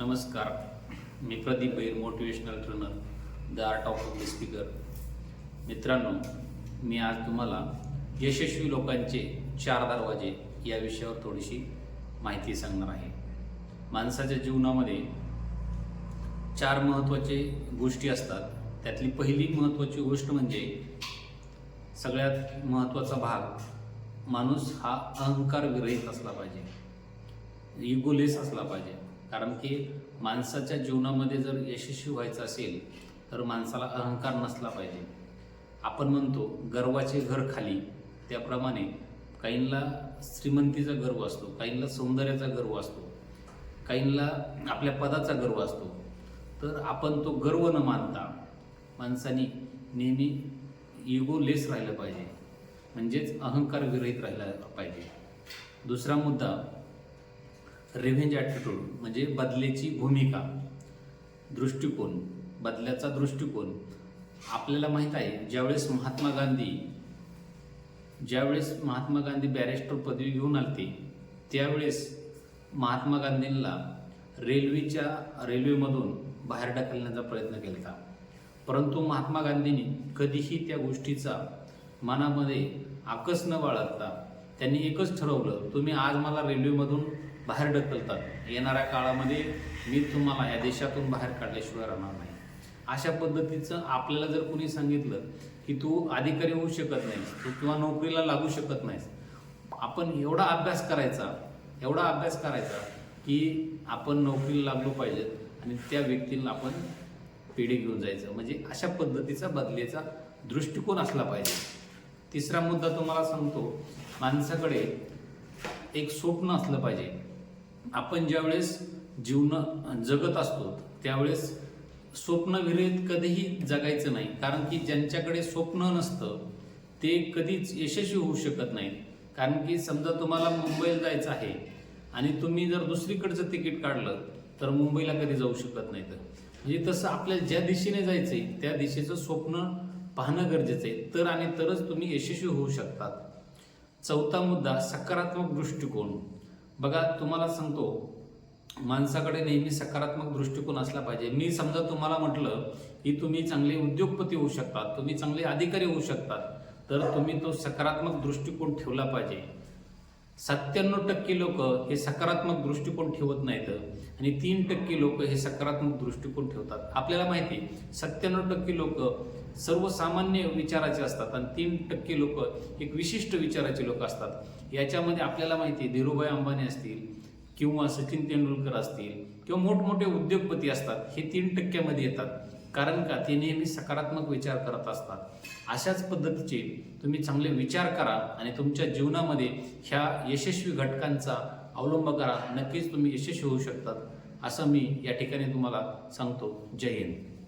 नमस्कार. मी Pradeep Bair motivational trainer the art of public speaker मित्रांनो मी आज तुम्हाला यशस्वी लोकांचे चार दरवाजे या विषयावर थोडीशी माहिती सांगणार आहे. माणसाच्या जीवनामध्ये चार महत्त्वाचे गोष्टी असतात. त्यातली पहिली महत्त्वाची गोष्ट म्हणजे सगळ्यात महत्त्वाचा भाग माणूस हा अहंकार विरहित असला पाहिजे. इगोलेस असला पाहिजे. कारण की माणसाच्या जीवनामध्ये जर यशस्वी व्हायचं असेल तर माणसाला अहंकार नसला पाहिजे. आपण म्हणतो गर्वाचे घर खाली. त्याप्रमाणे काहींना श्रीमंतीचा गर्व असतो काहींना सौंदर्याचा गर्व असतो काहींना आपल्या पदाचा गर्व असतो. तर आपण तो गर्व न मानता माणसानी नेहमी इगोलेस राहिलं पाहिजे. म्हणजेच अहंकार विरहित राहिला पाहिजे. दुसरा मुद्दा रिव्हेंज ॲटिट्यूड म्हणजे बदलेची भूमिका. दृष्टिकोन बदल्याचा दृष्टिकोन. आपल्याला माहीत आहे ज्यावेळेस महात्मा गांधी ज्यावेळेस महात्मा गांधी बॅरिस्टर पदवी घेऊन आलते त्यावेळेस महात्मा गांधींना रेल्वेच्या रेल्वेमधून बाहेर ढकलण्याचा प्रयत्न केला होता परंतु महात्मा गांधींनी कधीही त्या गोष्टीचा मनामध्ये आकस न बाळगता त्यांनी एकच ठरवलं तुम्ही आज मला रेल्वेमधून बाहेर ढकलतात. येणाऱ्या काळामध्ये मी तुम्हाला या देशातून बाहेर काढल्याशिवाय राहणार नाही. अशा पद्धतीचं आपल्याला जर कोणी सांगितलं की तू अधिकारी होऊ शकत नाहीस तू किंवा नोकरीला लागू शकत नाहीस आपण एवढा अभ्यास करायचा एवढा अभ्यास करायचा की आपण नोकरीला लागलो पाहिजेत आणि त्या व्यक्तीला आपण पिढी घेऊन जायचं. म्हणजे अशा पद्धतीचा बदलेचा दृष्टिकोन असला पाहिजे. तिसरा मुद्दा तुम्हाला सांगतो. माणसाकडे एक स्वप्न असलं पाहिजे. आपण ज्यावेळेस जीवन जगत असतो त्यावेळेस स्वप्नविरहित कधीही जगायचं नाही. कारण की ज्यांच्याकडे स्वप्न नसतं ते कधीच यशस्वी होऊ शकत नाहीत. कारण की समजा तुम्हाला मुंबईला जायचं आहे आणि तुम्ही जर दुसरीकडचं तिकीट काढलं तर मुंबईला कधी जाऊ शकत नाही तर. म्हणजे तसं आपल्याला ज्या दिशेने जायचं आहे त्या दिशेचं स्वप्न पाहणं गरजेचं आहे. तर आणि तरच तुम्ही यशस्वी होऊ शकतात. चौथा मुद्दा सकारात्मक दृष्टिकोन. बघा तुम्हाला सांगतो माणसाकडे नेहमी सकारात्मक दृष्टिकोन असला पाहिजे. मी समजा तुम्हाला म्हटलं की तुम्ही चांगले उद्योगपती होऊ शकतात तुम्ही चांगले अधिकारी होऊ शकतात तर तुम्ही तो सकारात्मक दृष्टिकोन ठेवला पाहिजे. सत्त्याण्णव टक्के लोक हे सकारात्मक दृष्टिकोन ठेवत नाहीत आणि तीन टक्के लोक हे सकारात्मक दृष्टिकोन ठेवतात. आपल्याला माहिती आहे सत्त्याण्णव टक्के लोक सर्वसामान्य विचाराचे असतात आणि तीन टक्के लोक एक विशिष्ट विचाराचे लोक असतात. याच्यामध्ये आपल्याला माहिती आहे धीरूभाई अंबानी असतील किंवा सचिन तेंडुलकर असतील किंवा मोठमोठे उद्योगपती असतात हे तीन टक्क्यामध्ये येतात. कारण का? ते नेहमी सकारात्मक विचार करत असतात. अशाच पद्धतीचे तुम्ही चांगले विचार करा आणि तुमच्या जीवनामध्ये ह्या यशस्वी घटकांचा अवलंब करा. नक्कीच तुम्ही यशस्वी होऊ शकतात असं मी या ठिकाणी तुम्हाला सांगतो. जय हिंद.